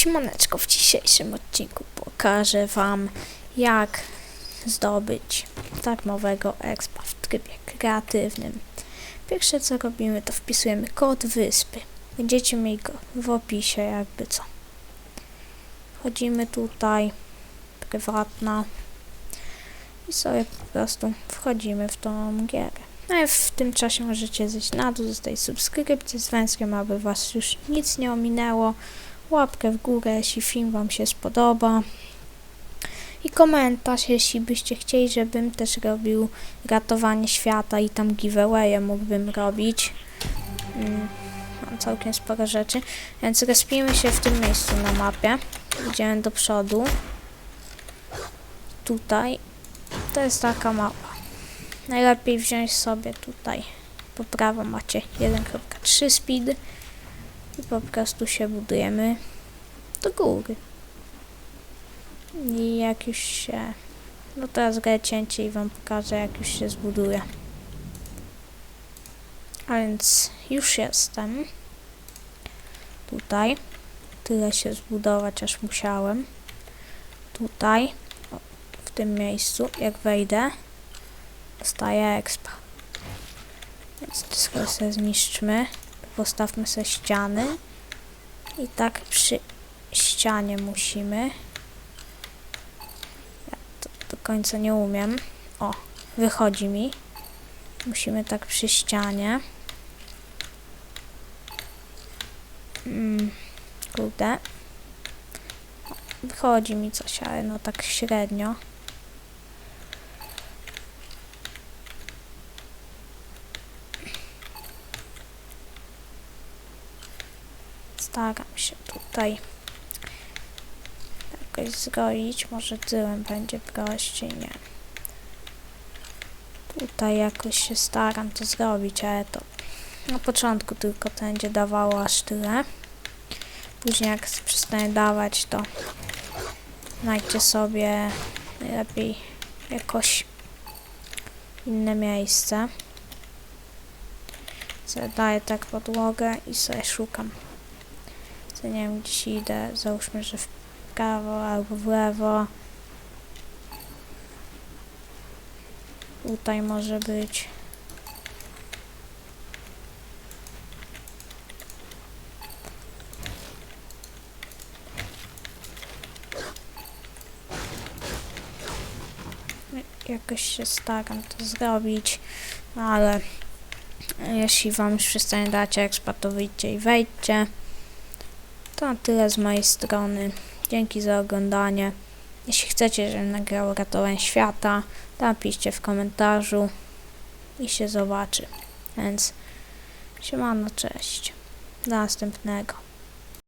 Siemaneczko, w dzisiejszym odcinku pokażę Wam jak zdobyć darmowego expa w trybie kreatywnym. Pierwsze co robimy to wpisujemy kod wyspy. Będziecie mieli go w opisie jakby co. Wchodzimy tutaj, prywatna i sobie po prostu wchodzimy w tą gierę. No i w tym czasie możecie zejść na dół, zostawić subskrypcję z węzłem, aby Was już nic nie ominęło łapkę w górę, jeśli film Wam się spodoba. I komentarz, jeśli byście chcieli, żebym też robił ratowanie świata i tam giveawaye mógłbym robić. Mm, mam całkiem sporo rzeczy. Więc respimy się w tym miejscu na mapie. Idziemy do przodu. Tutaj. To jest taka mapa. Najlepiej wziąć sobie tutaj. Po prawo macie 1.3 speed i po prostu się budujemy do góry. I jak już się... No teraz grę cięcie i wam pokażę jak już się zbuduje. A więc już jestem. Tutaj. Tyle się zbudować aż musiałem. Tutaj. O, w tym miejscu. Jak wejdę. Dostaję expa. Więc to sobie zniszczmy postawmy sobie ściany. I tak przy ścianie musimy. Ja to do końca nie umiem. O, wychodzi mi. Musimy tak przy ścianie. Mm, kurde. Wychodzi mi coś, ale no tak średnio Staram się tutaj jakoś zgoić. Może tyłem będzie prościej, nie. Tutaj jakoś się staram to zrobić, ale to na początku tylko to będzie dawało aż tyle. Później jak przestanie dawać, to znajdźcie sobie najlepiej jakoś inne miejsce. Zadaję tak podłogę i sobie szukam nie wiem gdzieś idę, załóżmy, że w prawo albo w lewo. Tutaj może być. Jakoś się staram to zrobić, ale jeśli wam już przestanie dać expa, to wyjdźcie i wejdźcie. To na tyle z mojej strony. Dzięki za oglądanie. Jeśli chcecie, żebym nagrał ratowanie świata, to napiszcie w komentarzu i się zobaczy. Więc siemano, cześć. Do następnego.